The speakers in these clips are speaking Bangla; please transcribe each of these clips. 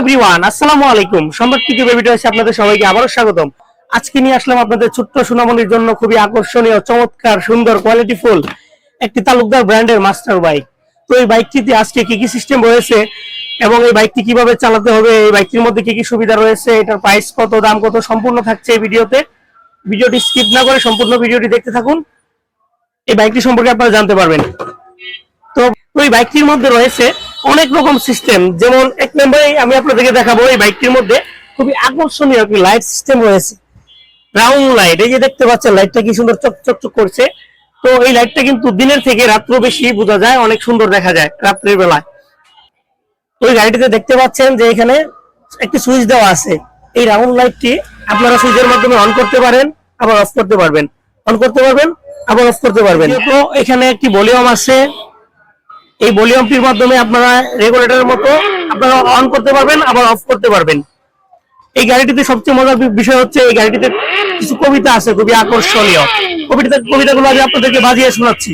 এভরিওয়ান আসসালামু আলাইকুম। সম্রাট টিভি বেবিটা আছে আপনাদের সবাইকে আবারও স্বাগতম। আজকে নিয়ে আসলাম আপনাদের ছোট্ট জন্য খুবই আকর্ষণীয়, চমৎকার, সুন্দর একটি তালুকদার ব্র্যান্ডের মাস্টার বাইক। তো এই বাইকটিতে আজকে কি কি সিস্টেম রয়েছে এবং এই বাইকটি কীভাবে চালাতে হবে, এই বাইকটির মধ্যে কি কি সুবিধা রয়েছে, এটার প্রাইস কত, দাম কত সম্পূর্ণ থাকছে এই ভিডিওতে। ভিডিওটি স্কিপ না করে সম্পূর্ণ ভিডিওটি দেখতে থাকুন। এই বাইকটি সম্পর্কে আপনারা জানতে পারবেন। তো ওই বাইকটির মধ্যে রয়েছে অনেক রকম সিস্টেম যেমন এক নম্বরে আমি আপনাদেরকে দেখাবো এই বাইকটির মধ্যে খুবই আকর্ষণীয় একটি লাইট সিস্টেম রয়েছে। রাউন্ড লাইট এই যে দেখতে পাচ্ছেন লাইটটা কি সুন্দর চক চক চক করছে। তো এই লাইটটা কিন্তু দিনের থেকে রাত্র বেশি বোঝা যায়, অনেক সুন্দর দেখা যায় রাত্রের বেলায়। তো এই গাড়িটিতে দেখতে পাচ্ছেন যে এখানে একটি সুইচ দেওয়া আছে। এই রাউন্ড লাইটটি আপনারা সুইচের মাধ্যমে অন করতে পারেন, আবার অফ করতে পারবেন। অন করতে পারবেন, আবার অফ করতে পারবেন। তো এখানে একটি ভলিউম আছে। এই ভলিউমটির মাধ্যমে আপনারা রেগুলেটরের মতো আপনারা অন করতে পারবেন, আবার অফ করতে পারবেন। এই গাড়িটিতে সবচেয়ে মজার বিষয় হচ্ছে এই গাড়িটিতে কিছু কবিতা আছে, খুবই আকর্ষণীয়। কবিতা কবিতাগুলো আমি আপনাদেরকে বাজিয়ে শোনাচ্ছি।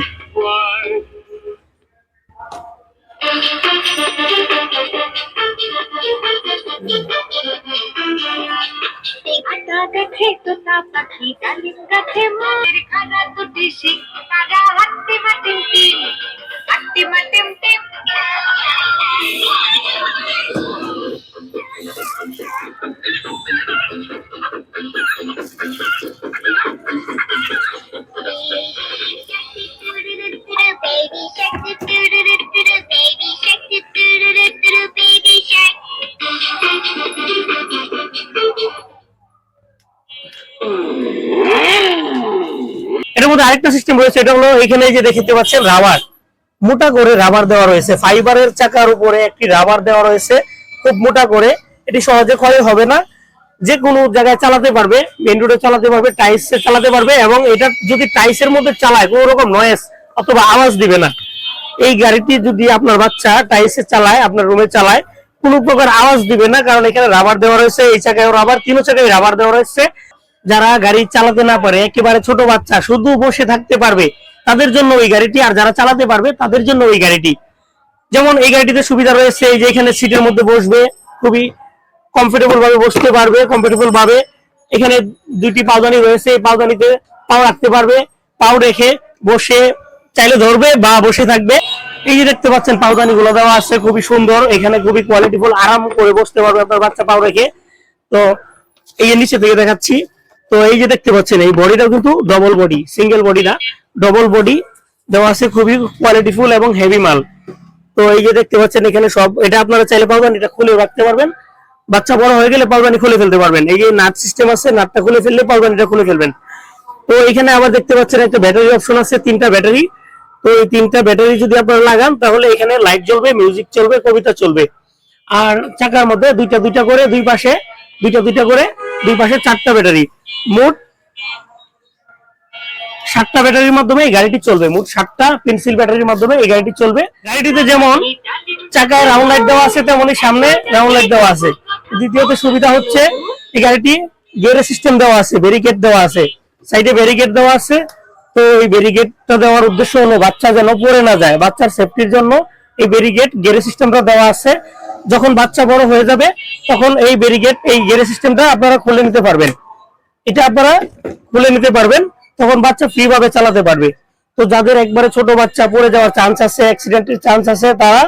টিম টিম shark. এটার মধ্যে আরেকটা সিস্টেম রয়েছে, এটা হলো এখানে যে দেখতে পাচ্ছেন রাবার মোটা করে রাবার দেওয়া রয়েছে। ফাইবারের চাকার উপরে একটি রাবার দেওয়া রয়েছে। খুব মোটা করে। এটি সহজে ক্ষয় হবে না। যে কোনো জায়গায় চালাতে পারবে। মেন রোডে চালাতে পারবে টাইসে চালাতে পারবে এবং এটা যদি টাইসের মধ্যে চালায়, কোনো রকম নয়েস অথবা আওয়াজ দিবে না। এই গাড়িটি যদি আপনার বাচ্চা টাইসে চালায়, আপনার রুমে চালায়, কোনো প্রকার আওয়াজ দিবে না। কারণ এখানে রাবার দেওয়া রয়েছে, এই চাকায় রাবার তিন চাকায় রাবার দেওয়া রয়েছে। যারা গাড়ি চালাতে না পারে, একেবারে ছোট বাচ্চা, শুধু বসে থাকতে পারবে। তাদের জন্য ওই গাড়িটি, আর যারা চালাতে পারবে তাদের জন্য ওই গাড়িটি। যেমন এই গাড়িটিতে সুবিধা রয়েছে যে এখানে সিটের মধ্যে বসবে, খুবই কমফোর্টেবল ভাবে বসতে পারবে কমফোর্টেবল ভাবে এখানে দুটি পাওদানি রয়েছে, এই পাওদানিতে পাও রাখতে পারবে। পাও রেখে বসে, চাইলে ধরবে বা বসে থাকবে। এই যে দেখতে পাচ্ছেন পাওদানি গুলো দেওয়া আছে, খুবই সুন্দর। এখানে খুবই কোয়ালিটিফুল আরাম করে বসতে পারবে আপনার বাচ্চা পাও রেখে। তো এই নিচে থেকে দেখাচ্ছি। তো এই যে দেখতে পাচ্ছেন, এই বডিটাও কিন্তু ডবল বডি সিঙ্গেল বডি না ডবল বডি দেওয়া আছে খুবই কোয়ালিটিফুল এবং হেভি মাল। তো এই যে দেখতে পাচ্ছেন এখানে সব, এটা আপনারা চাইলে পারবেন এটা খুলে রাখতে পারবেন। বাচ্চা বড় হয়ে গেলে পারবেন খুলে ফেলতে পারবেন। এই যে নাট সিস্টেম আছে, নাটটা খুলে ফেললে পারবেন এটা খুলে ফেলবেন। তো এখানে আবার দেখতে পাচ্ছেন একটা ব্যাটারি অপশন আছে, তিনটা ব্যাটারি তো এই তিনটা ব্যাটারি যদি আপনারা লাগান, তাহলে এখানে লাইট জ্বলবে মিউজিক চলবে, কবিতা চলবে। আর চাকার মধ্যে দুইটা দুইটা করে দুই পাশে, দুইটা দুইটা করে দুই পাশে চারটা ব্যাটারি মোট সাতটা ব্যাটারির মাধ্যমে এই গাড়িটি চলবে। মোট সাতটা পেন্সিল ব্যাটারির মাধ্যমে এই গাড়িটি চলবে। গাড়িটিতে যেমন চাকায় রাউন্ড লাইট দেওয়া আছে, তেমনই সামনে রাউন্ড লাইট দেওয়া আছে। দ্বিতীয়ত সুবিধা হচ্ছে, এই গাড়িটি গিয়ারের সিস্টেম দেওয়া আছে ব্যারিকেড দেওয়া আছে। সাইডে ব্যারিকেড দেওয়া আছে। তো এই ব্যারিকেডটা দেওয়ার উদ্দেশ্য হলো, বাচ্চা যেন পড়ে না যায়। বাচ্চার সেফটির জন্য এই ব্যারিকেড গিয়ারের সিস্টেমটা দেওয়া আছে। যখন বাচ্চা বড় হয়ে যাবে, তখন এই ব্যারিকেড এই গিয়ারের সিস্টেমটা আপনারা খুলে নিতে পারবেন। এটা আপনারা খুলে নিতে পারবেন। তখন বাচ্চা ফ্রি ভাবে চালাতে পারবে। তো যাদের একবারে ছোট বাচ্চা পড়ে যাওয়ার চান্স আছে অ্যাক্সিডেন্টের চান্স আছে, তারা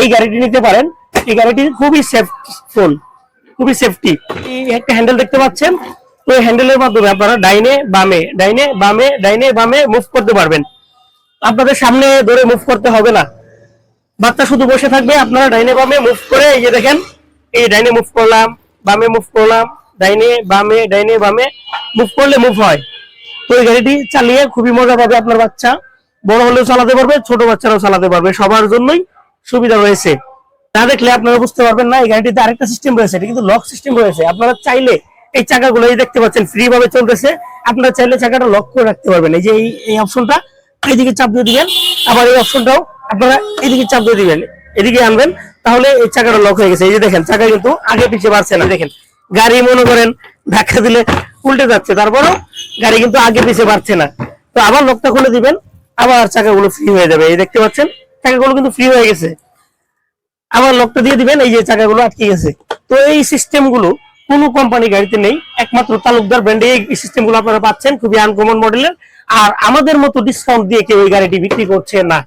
এই গাড়িটি নিতে পারেন। এই গাড়িটি খুবই সেফফুল খুবই সেফটি একটা হ্যান্ডেল দেখতে পাচ্ছেন? এই হ্যান্ডেলের মাধ্যমে আপনারা ডাইনে, বামে ডাইনে বামে ডাইনে, বামে মুভ করতে পারবেন। আপনাদের সামনে ধরে মুভ করতে হবে না। বাচ্চা শুধু বসে থাকবে, আপনারা ডাইনে, বামে মুভ করে এই যে দেখেন, এই ডাইনে মুভ করলাম, বামে মুভ করলাম, ডাইনে, বামে ডাইনে, বামে মুভ করলে মুভ হয়। তো এই গাড়িটি চালিয়ে খুবই মজা পাবে আপনার বাচ্চা। বড় হলেও চালাতে পারবে, ছোট বাচ্চারাও চালাতে পারবে। সবার জন্যই সুবিধা রয়েছে। না দেখলে আপনারা বুঝতে পারবেন না, এই গাড়িটিতে আরেকটা সিস্টেম রয়েছে, এটা কিন্তু লক সিস্টেম রয়েছে। আপনারা চাইলে এই চাকাগুলো এই দেখতে পাচ্ছেন ফ্রি ভাবে চলতেছে। আপনারা চাইলে চাকাটা লক করে রাখতে পারবেন। এই যে এই অপশনটা এইদিকে চাপ দিয়ে দিবেন। আবার এই অপশনটাও আপনারা এইদিকে চাপ দিয়ে দিবেন, এদিকে আনবেন। তাহলে এই চাকাটা লক হয়ে গেছে। এই যে দেখেন চাকা কিন্তু আগে পিছিয়ে বাড়ছে না। দেখেন, গাড়ি মনে করেন ধাক্কা দিলে উল্টে যাচ্ছে, তারপরও গাড়ি কিন্তু আগে পিছিয়ে বাড়ছে না। তো আবার লকটা খুলে দিবেন, আবার চাকাগুলো ফ্রি হয়ে যাবে। এই দেখতে পাচ্ছেন, চাকাগুলো কিন্তু ফ্রি হয়ে গেছে। আবার লকটা দিয়ে দিবেন, এই যে চাকাগুলো আটকে গেছে। তো এই সিস্টেমগুলো কোনো কোম্পানি গাড়িতে নেই, একমাত্র তালুকদার ব্র্যান্ডে এই সিস্টেমগুলো আপনারা পাচ্ছেন, খুবই আনকমন মডেলের আর আমাদের মতো ডিসকাউন্ট দিয়ে কেউ এই গাড়িটি বিক্রি করছে না।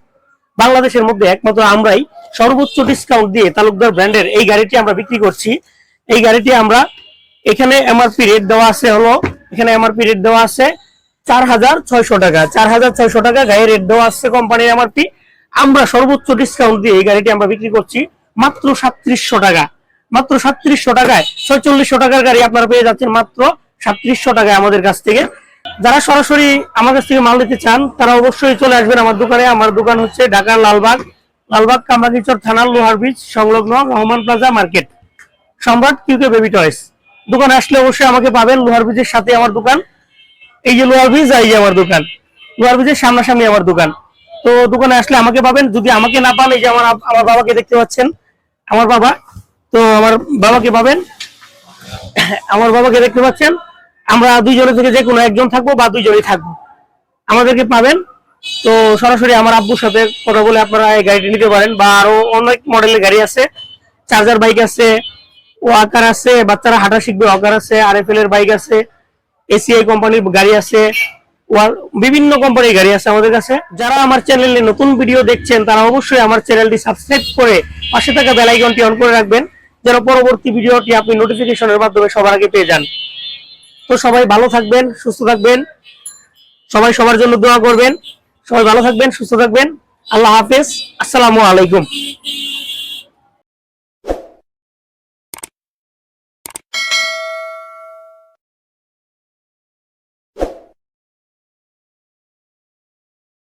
বাংলাদেশের মধ্যে একমাত্র আমরাই সর্বোচ্চ ডিসকাউন্ট দিয়ে তালুকদার ব্র্যান্ডের এই গাড়িটি আমরা বিক্রি করছি। এই গাড়িটি আমরা এখানে এমআরপি রেট দেওয়া আছে হলো, এখানে এমআরপি রেট দেওয়া আছে চার হাজার ছয়শো টাকা। চার হাজার ছয়শো টাকা গাড়ির রেট দেওয়া আছে কোম্পানির এমআরপি আমরা সর্বোচ্চ ডিসকাউন্ট দিয়ে এই গাড়িটি আমরা বিক্রি করছি মাত্র সাতত্রিশশো টাকা। মাত্র সাতত্রিশশো টাকায় ছয়চল্লিশশো টাকার গাড়ি আপনারা পেয়ে যাচ্ছেন মাত্র সাতত্রিশশো টাকায় আমাদের কাছ থেকে। যারা সরাসরি আমার কাছ থেকে মাল নিতে চান, তারা অবশ্যই চলে আসবেন আমার দোকানে। আমার দোকান হচ্ছে ঢাকার লালবাগ। লালবাগ, কামরাঙ্গিচর থানার লোহার ব্রিজ সংলগ্ন রহমান প্লাজা মার্কেট সম্রাট কিউকে বেবি টয়েস দোকানে আসলে অবশ্যই আমাকে পাবেন লোহার ব্রিজের সাথে আমার দোকান। এই যে লোহার ব্রিজ, এই যে আমার দোকান। লোহার ব্রিজের সামনাসামনি আমার দোকান। তো দোকানে আসলে আমাকে পাবেন। যদি আমাকে না পান, এই যে আমার আমার বাবাকে দেখতে পাচ্ছেন, আমার বাবা, তো আমার বাবাকে পাবেন। আমার বাবাকে দেখতে পাচ্ছেন। আমরা দুইজনের থেকে যে কোনো একজন থাকব বা দুইজনই থাকব। আমাদেরকে পাবেন। তো সরাসরি আমার আব্বুর সাথে কথা বলে আপনারা এই গাড়িটি নিতে পারেন বা আরও অনেক মডেলের গাড়ি আছে। চার্জার বাইক আছে ওয়াকার আছে, বাচ্চারা হাঁটা শিখবে, ওয়াকার আছে আর এফ এল এর বাইক আছে এসিআই কোম্পানির গাড়ি আছে বিভিন্ন কোম্পানির গাড়ি আছে আমাদের কাছে। যারা আমার চ্যানেলে নতুন ভিডিও দেখছেন, তারা অবশ্যই আমার চ্যানেলটি সাবস্ক্রাইব করে পাশে থাকা বেল আইকনটি অন করে রাখবেন, যেন পরবর্তী ভিডিওটি আপনি নোটিফিকেশনের মাধ্যমে সবার আগে পেয়ে যান। তো সবাই ভালো থাকবেন, সুস্থ থাকবেন, সবাই সবার জন্য দোয়া করবেন, সবাই ভালো থাকবেন, সুস্থ থাকবেন, আল্লাহ হাফেজ, আসসালামু আলাইকুম।